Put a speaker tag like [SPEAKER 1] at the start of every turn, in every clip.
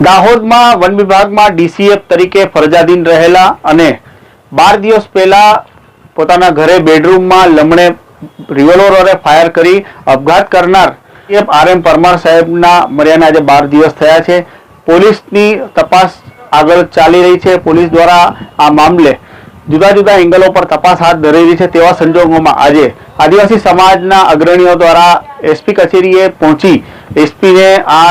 [SPEAKER 1] દાહોદમાં વન વિભાગમાં ડીસીએફ તરીકે ફરજાધીન રહેલા અને બાર દિવસ પહેલા પોતાના ઘરે બેડરૂમમાં લમણે રિવોલ્વર ફાયર કરી આપઘાત કરનાર આર એમ પરમાર સાહેબના મર્યાને આજે બાર દિવસ થયા છે. પોલીસની તપાસ આગળ ચાલી રહી છે. પોલીસ દ્વારા આ મામલે જુદા જુદા એંગલો પર તપાસ હાથ ધરી રહી છે તેવા સંજોગોમાં આજે આદિવાસી સમાજના અગ્રણીઓ દ્વારા એસપી કચેરીએ પહોંચી એસપીને આ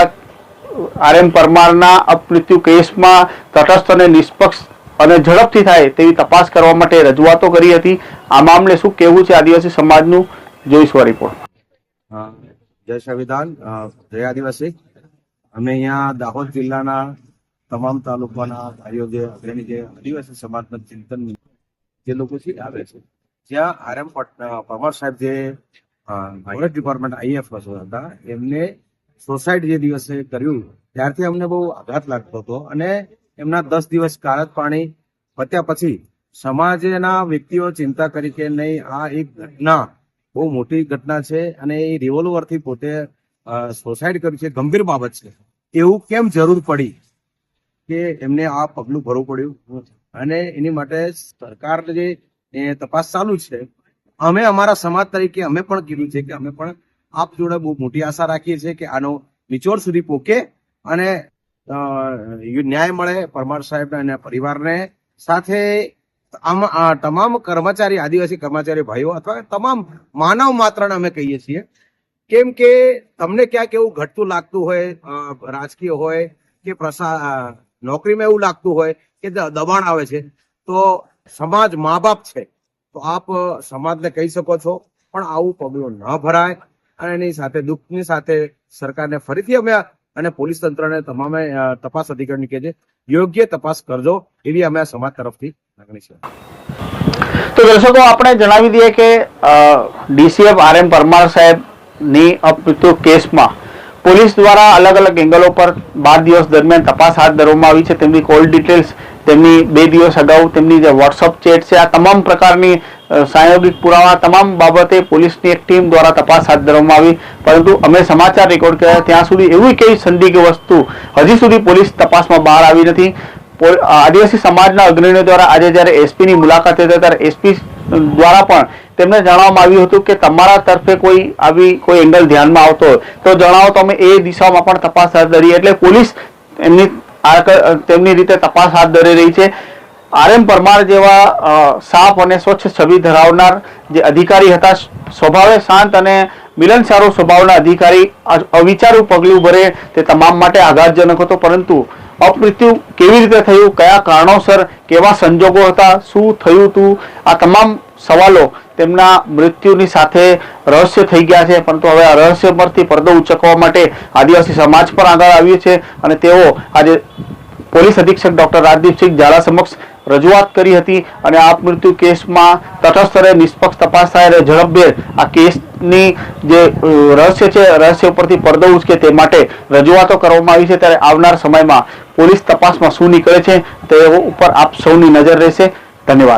[SPEAKER 1] આર એમ પરમારના અપમૃત્યુ કેસમાં તટસ્થ અને નિષ્પક્ષ અને ઝડપથી થાય તેવી તપાસ કરવા માટે રજૂઆતો કરી હતી. આ મામલે શું કહેવું છે આદિવાસી સમાજનું? જોઈશું રિપોર્ટ
[SPEAKER 2] જય સંવિધાન. જય આદિવાસી. અમે અહીંયા દાહોદ જિલ્લાના તમામ તાલુકાના ભાઈઓ જે અગ્રણી જે આદિવાસી સમાજના ચિંતન જે લોકો છે, આવે છે. જ્યાં આર એમ પરમાર સાહેબ જે ફોરેસ્ટ ડિપાર્ટમેન્ટ આઈએફ હતા, એમને સોસાઇટ જે દિવસે કર્યું, ત્યારથી અમને બહુ આઘાત લાગતો હતો અને એમના દસ દિવસ કારત પાણી પત્યા પછી સમાજના વ્યક્તિઓ ચિંતા કરી કે નહીં, આ એક ઘટના, બહુ મોટી ઘટના છે અને એ રિવોલ્વરથી પોતે સોસાઇડ કર્યું છે. ગંભીર બાબત છે. એવું કેમ જરૂર પડી કે એમને આ પગલું ભરવું પડ્યું? અને એની માટે સરકાર જે તપાસ ચાલુ છે. અમે અમારા સમાજ તરીકે અમે પણ કીધું છે કે અમે પણ આપ જોડે બહુ મોટી આશા રાખીએ છીએ કે આનો નિચોડ સુધી પોકે અને ન્યાય મળે પરમાર સાહેબ અને પરિવારને. સાથે આમ તમામ કર્મચારી, આદિવાસી કર્મચારી ભાઈઓ અથવા તમામ માનવ માત્રને અમે કહીએ છીએ કેમ કે તમને ક્યાંક એવું ઘટતું લાગતું હોય રાજકીય હોય કે પ્રસા નોકરીમાં એવું લાગતું હોય કે દબાણ આવે છે, તો સમાજ મા બાપ છે. તો આપ સમાજને કહી શકો છો, પણ આવું પગલું ન ભરાય. અને એની સાથે, દુઃખની સાથે સરકારને ફરીથી અમે અને પોલીસ તંત્રને તમામે તપાસ અધિકારીને કહે છે યોગ્ય તપાસ કરજો એવી અમે સમાજ તરફથી માગણી છે.
[SPEAKER 1] તો દર્શકો, આપણે જણાવી દઈએ કે ડીસીએફ આર એમ પરમાર સાહેબની અપમૃત્યુ કેસમાં પોલીસ દ્વારા અલગ અલગ એંગલો પર બાર દિવસ દરમિયાન તપાસ હાથ ધરવામાં આવી છે. તેમની કોલ ડિટેલ્સ, તેમની બે દિવસ અગાઉ તેમની જે વોટ્સઅપ ચેટ છે, આ તમામ પ્રકારની સાયોગિક પુરાવા તમામ બાબતે પોલીસની એક ટીમ દ્વારા તપાસ હાથ ધરવામાં આવી. પરંતુ અમે સમાચાર રેકોર્ડ કર્યા, ત્યાં સુધી એવી કઈ સંદિગ્ધ વસ્તુ હજી સુધી પોલીસ તપાસમાં બહાર આવી નથી. આદિવાસી સમાજના અગ્રણીઓ દ્વારા આજે જ્યારે એસપીની મુલાકાત હતી ત્યારે એસપી દ્વારા પણ તેમને જણાવવામાં આવ્યું હતું કે તમારા તરફે કોઈ આવી કોઈ એંગલ ધ્યાનમાં આવતો તો જણાવો તો અમે એ દિશામાં પણ તપાસ હાથ ધરી એટલે પોલીસ એમની તેમની રીતે તપાસ હાથ ધરી રહી છે. આર એમ પરમાર જેવા સાફ અને સ્વચ્છ છબી ધરાવનાર જે અધિકારી હતા, સ્વભાવે શાંત અને મિલનસારો સ્વભાવના અધિકારી અવિચારું પગલું ભરે તે તમામ માટે આઘાતજનક હતો. પરંતુ અપમૃત્યુ કેવી રીતે થયું, કયા કારણોસર, કેવા સંજોગો હતા, શું થયું હતું આ તમામ સવાલો તેમના મૃત્યુની સાથે રહસ્ય થઈ ગયા છે. પરંતુ હવે આ રહસ્ય પરથી પડદો ઉચકવા માટે આદિવાસી સમાજ પણ આગળ આવ્યો છે અને તેઓ આજે પોલીસ અધિક્ષક ડોક્ટર રાજદીપસિંહ ઝાલા સમક્ષ રજૂઆત કરી હતી અને આપમૃત્યુ મૃત્યુ કેસમાં તટસ્થ નિષ્પક્ષ તપાસ થાય અને ઝડપભેર આ કેસની જે રહસ્ય છે, રહસ્ય ઉપરથી પડદો ઉચકે તે માટે રજૂઆતો કરવામાં આવી છે. ત્યારે આવનાર સમયમાં પોલીસ તપાસમાં શું નીકળે છે તે ઉપર આપ સૌની નજર રહેશે. ધન્યવાદ.